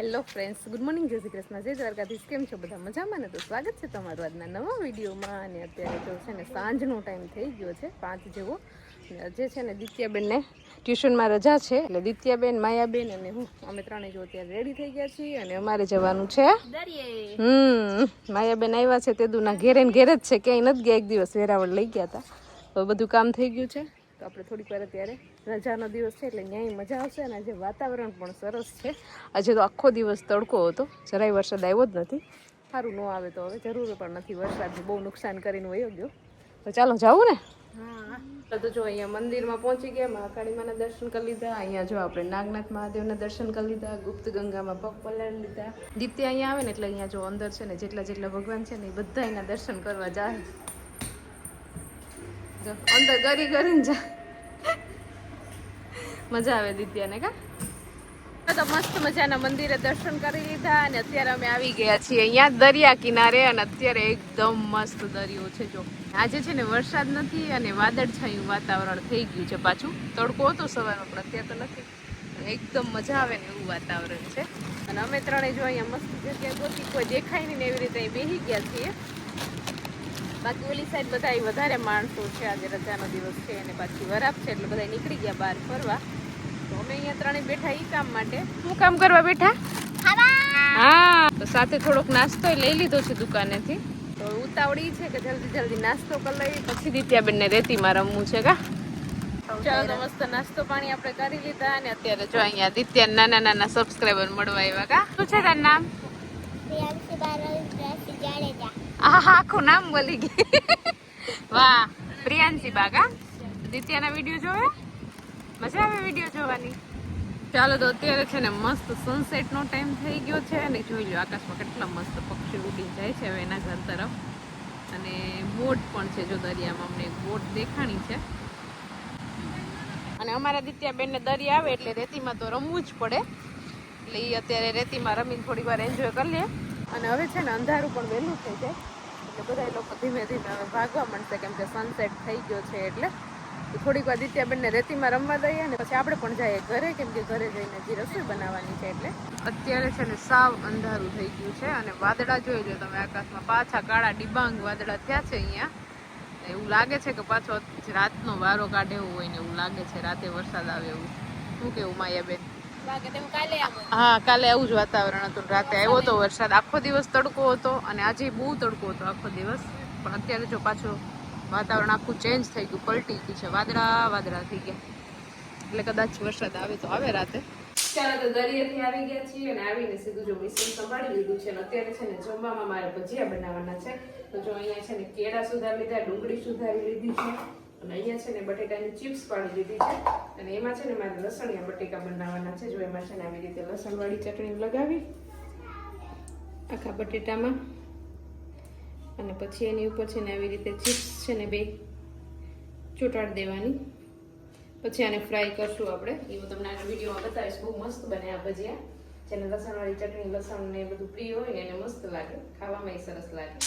Hello friends good morning જય શ્રી કૃષ્ણ જય દ્વારકાધીશ કેમ છો બધા મજામાં ને? તો સ્વાગત છે તમારું આજના નવા વિડીયોમાં અને અત્યારે તો છે ને સાંજનો ટાઈમ થઈ ગયો છે પાંચ જેવો. અને આજે છે ને દિત્યાબેનને ટ્યુશનમાં રજા છે એટલે દિત્યાબેન માયાબેન અને હું અમે ત્રણેય જો અત્યારે રેડી થઈ ગયા છીએ અને અમારે જવાનું છે. હમ માયાબેન આવ્યા છે તે દુના ઘેરે ઘેર ઘેરે જ છે ક્યાંય નથી ગયા એક દિવસ વેરાવળ લઈ ગયા હતા. તો બધું કામ થઈ ગયું છે. તો આપણે થોડીક વાર અત્યારે રજાનો દિવસ છે એટલે ન્યાય મજા આવશે અને આજે વાતાવરણ પણ સરસ છે. આજે તો આખો દિવસ તડકો હતો જરાય વરસાદ આવ્યો જ નથી. સારું ન આવે તો હવે જરૂર પણ નથી વરસાદ બહુ નુકસાન કરીને વયો ગયો. તો ચાલો જવું ને? હા. તો જો અહીંયા મંદિરમાં પહોંચી ગયા મહાકાળીમાના દર્શન કરી લીધા. અહીંયા જો આપણે નાગનાથ મહાદેવના દર્શન કરી લીધા ગુપ્ત ગંગામાં પગ પલાળી લીધા. દિત્ય અહીંયા આવે ને એટલે અહીંયા જો અંદર છે ને જેટલા જેટલા ભગવાન છે ને એ બધા એના દર્શન કરવા જાય. અંદર ગરી કરીને જા. મજા આવે દિત્યાને કા? તો મસ્ત મજાના મંદિરે દર્શન કરી લીધા અને અત્યારે અમે આવી ગયા છીએ અહીંયા દરિયા કિનારે અને અત્યારે એકદમ મસ્ત દરિયો છે જો. આજે છે ને વરસાદ નથી અને વાદળછાયું વાતાવરણ થઈ ગયું છે પાછું. તડકો હતો સવારમાં પણ અત્યારે તો નથી. એકદમ મજા આવે ને એવું વાતાવરણ છે. અને અમે ત્રણેય જો અહીંયા મસ્ત જગ્યાએ ગોતી, કોઈ દેખાય નહીં એવી રીતે અહીં બેસી ગયા છીએ. બાકી ઓલી સાઈડ બધા વધારે માણસો છે, આજે રજાનો દિવસ છે અને પાછી વરાપ છે, એટલે બધા નીકળી ગયા બહાર ફરવા. અમે અહીંયા ત્રણે બેઠા ઈ કામ માટે. શું કામ કરવા બેઠા? હા તો સાથે થોડોક નાસ્તો લઈ લીધો છે દુકાનેથી. તો ઉતાવળી છે કે જલ્દી જલ્દી નાસ્તો કરી લઈ પછી દિત્યાબેનને રેતીમાં રમવું છે કા? ચાલો તો મસ્ત નાસ્તો પાણી આપણે કરી લીધા અને અત્યારે જો અહીંયા દિત્યા નાના નાના સબસ્ક્રાઈબર મળવા આવ્યા કા? શું છે તારું નામ? આખું નામ બોલી ગઈ વાહ પ્રિયાંશી બાગા દિત્યાના વીડિયો જોવે? મજા આવે વીડિયો જોવાની? ચાલો તો અત્યારે છે ને મસ્ત સનસેટ નો ટાઈમ થઈ ગયો છે અને જોઈ લો આકાશમાં કેટલા મસ્ત પક્ષી ઉડી જાય છે હવે એના ઘર તરફ. અને બોટ પણ છે જો દરિયામાં, અમને બોટ દેખાણી છે. અને અમારા દિત્યાબેનને દરિયા આવે એટલે રેતીમાં તો રમવું જ પડે. એટલે એ અત્યારે રેતીમાં રમીને થોડી વાર એન્જોય કરી લે. અને હવે છે ને અંધારું પણ વહેલું થઈ જાય. એટલે બધા લોકો ધીમે ધીમે હવે ભાગવા માંડશે કેમ કે સનસેટ થઈ ગયો છે એટલે. તો થોડીક વાર દિત્યાબેનને રેતીમાં રમવા દઈએ ને પછી આપણે પણ જઈએ ઘરે કેમ કે ઘરે જઈને હજી રસોઈ બનાવવાની છે એટલે. અત્યારે છે ને સાવ અંધારું થઈ ગયું છે અને વાદળા જોઈ લો તમે આકાશમાં પાછા કાળા ડિબાંગ વાદળા થયા છે અહીંયા. એવું લાગે છે કે પાછો રાતનો વારો કાઢે એવું હોય ને એવું લાગે છે રાતે વરસાદ આવે એવું. શું કેવું માયાબેન? હા કાલે આવું જ વાતાવરણ હતું રાતે આવ્યો હતો વરસાદ. આખો દિવસ તડકો હતો અને આજે બહુ તડકો હતો આખો દિવસ. પણ અત્યારે જો પાછો વાતાવરણ આખું ચેન્જ થઈ ગયું, પલટી ગયું છે, વાદળા વાદળા થઈ ગયા. એટલે કદાચ વરસાદ આવે તો આવે રાતે. ચાલો તો દરિયેથી આવી ગયા છીએ અને આવીને સીધું જો મિશ્રણ સંભાળી લીધું છે અને અત્યારે છે ને જમવામાં મારે ભજીયા બનાવવાના છે. તો જો અહીંયા છે ને કેળા સુધારી લીધા, ડુંગળી સુધારી લીધી છે અને અહીંયા છે ને બટેટાની ચિપ્સ પાડી લીધી છે. અને એમાં છે ને મારે લસણિયા બટેકા બનાવવાના છે. જો એમાં છે ને આવી રીતે લસણવાળી ચટણી લગાવી આખા બટેટામાં. અને પછી એની ઉપર છે ને આવી રીતે ચિપ્સ છે ને બે ચોટાડી દેવાની. પછી આને ફ્રાય કરશું આપણે. એ હું તમને આના વિડીયોમાં બતાવીશ. બહુ મસ્ત બને આ ભજીયા. જેને લસણવાળી ચટણી, લસણ ને બધું પ્રિય હોય ને એને મસ્ત લાગે. ખાવામાં સરસ લાગે.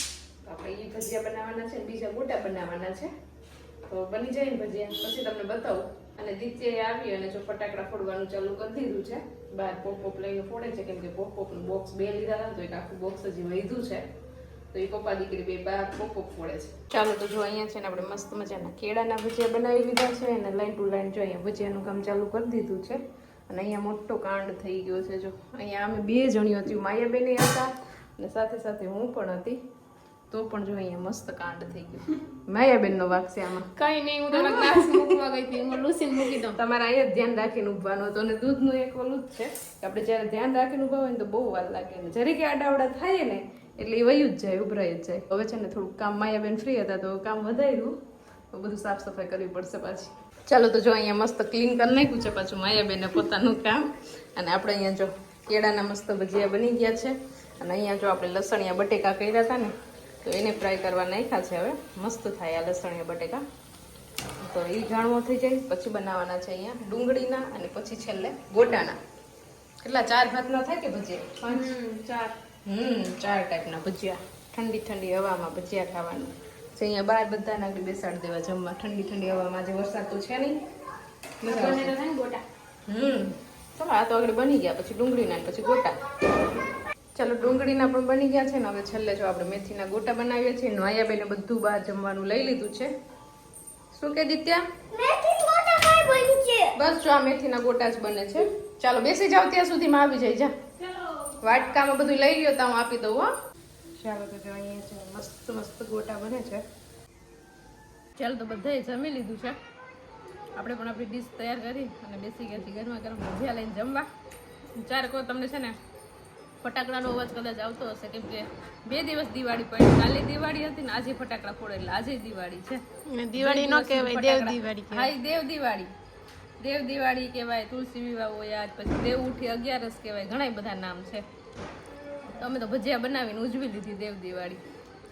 તો આપણે એ ભજીયા બનાવવાના છે બીજા ગોટા બનાવવાના છે. તો બની જાય ને ભજીયા. પછી તમને બતાવું. અને દિત્યે આવી અને જો ફટાકડા ફોડવાનું ચાલુ કરી દીધું છે, બહાર પોપ પોપ લઈને ફોડે છે, કેમ કે પોપ પોપનું બોક્સ બે લીધા હતા તો એક આખું બોક્સ હજી વધ્યું છે. તો એ પપ્પા દીકરી બે બાર પોપ ફોડે છે. ચાલો તો જો અહીંયા છે ને આપણે મસ્ત મજાના કેળાના ભજીયા બનાવી લીધા છે અને લાઈન ટુ લાઈન જો અહીંયા ભજીયાનું કામ ચાલુ કરી દીધું છે. અને અહીંયા મોટો કાંડ થઈ ગયો છે જો. અહીંયા અમે બે જણીઓ હતી માયાબેન હતા અને સાથે સાથે હું પણ હતી. તો પણ જો અહીંયા મસ્ત કાંડ થઈ ગયો. માયાબેનનો વાક છે આમાં. કઈ નહીં હું તમારા ગ્લાસ મૂકવા ગઈ હતી. હું લૂસીને મૂકી દઉં. તમારે અહીંયા જ ધ્યાન રાખીને ઊભવાનું હતું અને દૂધનું એક ઓલું જ છે કે આપણે જ્યારે ધ્યાન રાખીને ઊભા હોય ને તો બહુ વાર લાગે ને. જરીકે આડાવડા થાય ને એટલે એ વયું જ જાય ઉભરાઈ જ જાય. હવે છે ને થોડુંક કામ માયાબેન ફ્રી હતા તો કામ વધાર્યું. તો બધું સાફ સફાઈ કરવી પડશે પાછી. ચાલો તો જો અહીંયા મસ્ત ક્લીન કરી નાખ્યું છે પાછું માયાબેને પોતાનું કામ. અને આપણે અહીંયા જો કેળાના મસ્ત ભજીયા બની ગયા છે. અને અહીંયા જો આપણે લસણિયા બટેકા કર્યા હતા ને, તો એને ફ્રાય કરવા નાખ્યા છે હવે. મસ્ત થાય આ લસણિયા બટેકા. તો એ જાણવો થઈ જાય, પછી બનાવવાના છે અહીંયા ડુંગળીના અને પછી છેલ્લે ગોટાના. કેટલા, ચાર ભાતના થાય કે ભજીયા? ચાર. હમ ચાર ટાઈપના ભજીયા. ઠંડી ઠંડી હવામાં ભજીયા ખાવાનું. છે અહીંયા બહાર બધા આગળ બેસાડી દેવા જમવા. ઠંડી ઠંડી હવામાં જે વરસાદ તો છે નહીં. હમ ચાલો આ તો આગળ બની ગયા. પછી ડુંગળીના પછી ગોટા. ચાલો ડુંગળીના પણ બની ગયા છે ને હવે છેલ્લે જો આપણે મેથીના ગોટા બનાવીએ છીએ. નોયા બેને બધું બહાર જમવાનું લઈ લીધું છે. શું કે દિત્યા? બસ જો આ મેથીના ગોટા જ બને છે. ચાલો બેસી જાવ ત્યાં સુધીમાં આવી જાય. જા. વાટકામાં બધું લઈ ગયો તો હું આપી દઉં હો. ચાલો તો જો અહીંયા છે મસ્ત મસ્ત ગોટા બને છે. ચાલો તો બધાએ જમી લીધું છે. આપણે પણ આપણી ડીશ તૈયાર કરી અને બેસી ગયા છીએ ગરમા ગરમ ભજીયા લઈને જમવા. ચાર કહો તમને છે ને ફટાકડાનો અવાજ કદાચ આવતો હશે કેમ કે બે દિવસ દિવાળી પડી કાલે દિવાળી હતી ને આજે ફટાકડા ફોડે એટલે આજે દિવાળી છે. દિવાળી નો કહેવાય દેવ દિવાળી હા દેવ દિવાળી. દેવ દિવાળી કહેવાય, તુલસી વિવાહ હોય આજ પછી દેવ ઉઠી અગિયારસ કહેવાય ઘણા બધા નામ છે. અમે તો ભજીયા બનાવીને ઉજવી લીધી દેવ દિવાળી.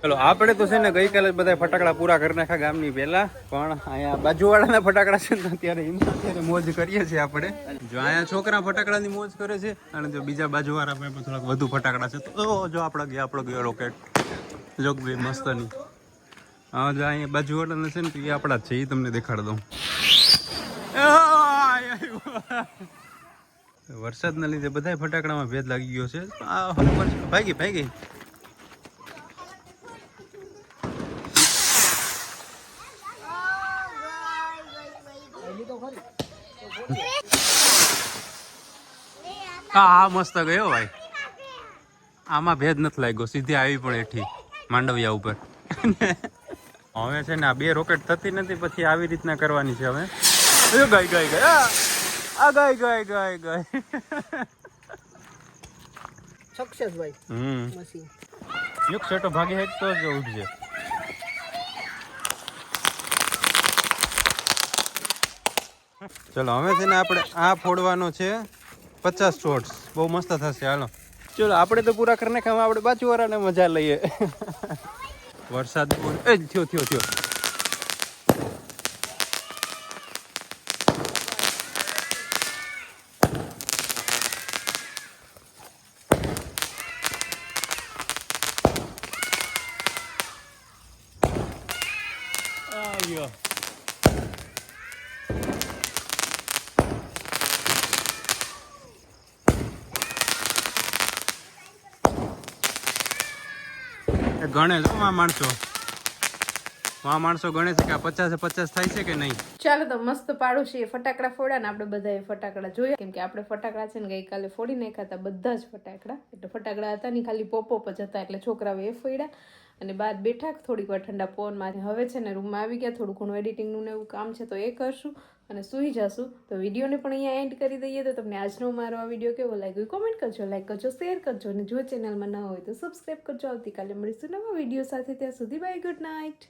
ચલો, આપણે તો છે ને ગઈકાલે બધા ફટાકડા પૂરા કરી નાખ્યા ગામની પહેલા, પણ અહીંયા બાજુવાળાના ફટાકડા છે ને, અત્યારે અત્યારે મોજ કરીએ છીએ આપણે. જો અહીંયા છોકરા ફટાકડાની મોજ કરે છે, અને જો બીજા બાજુવાળા પણ થોડાક વધુ ફટાકડા છે. તો જો આપણે ગયા આપણો ગયો રોકેટ જો ભાઈ મસ્તની. હા, જો અહીંયા બાજુવાળાના છે ને, તો એ આપણા જ છે, એ તમને દેખાડ દઉં. વરસાદના લીધે બધા ફટાકડામાં ભેદ લાગી ગયો છે. આ ભાગી ભાગી. હા મસ્ત ગયો ભાઈ. આમાં ભેદ નથી લાગ્યો. સીધી આવી પણ એઠી, માંડવિયા ઉપર. હવે છે ને આ બે રોકેટ થતી નથી, પછી આવી રીતના કરવાની છે હવે. ગાય ગાય ગાય આ! ગાય ગાય ગાય ગાય સક્સેસ ભાઈ હમ. મશીન. યુક સેટો ભાગી હેઠ તો જ ઉઠજે ચલો હવે છે ને આપણે આ ફોડવાનો છે પચાસ શોર્ટ્સ બહુ મસ્ત થશે હાલો. ચલો આપણે તો પૂરા કરીને ખાવા આપણે બાજુવાળાને મજા લઈએ. વરસાદ એ થયો થયો થયો. ગયો એ ગણે છે આ માણસો. આ માણસો ગણે છે કે આ પચાસે પચાસ થાય છે કે નહીં? ચાલો તો મસ્ત પાડું છે ફટાકડા ફોડ્યા ને આપણે બધાએ ફટાકડા જોયા. કેમ કે આપણે ફટાકડા છે ને ગઈકાલે ફોડી નાખ્યા હતા બધા જ ફટાકડા. એટલે ફટાકડા હતા નહીં ખાલી પોપ જ હતા એટલે છોકરાઓ એ ફોડ્યા. અને બહાર બેઠા થોડીક વાર ઠંડા પવનમાં હવે છે ને રૂમમાં આવી ગયા, થોડું ઘણું એડિટિંગનું એવું કામ છે તો એ કરશું અને સૂઈ જશું. તો વિડીયોને પણ અહીંયા એન્ડ કરી દઈએ. તો તમને આજનો મારો આ વીડિયો કેવો લાગ્યો કોમેન્ટ કરજો લાઈક કરજો શેર કરજો અને જો ચેનલમાં ન હોય તો સબસ્ક્રાઈબ કરજો. આવતીકાલે મળીશું નવા વીડિયો સાથે. ત્યાં સુધી બાય ગુડ નાઇટ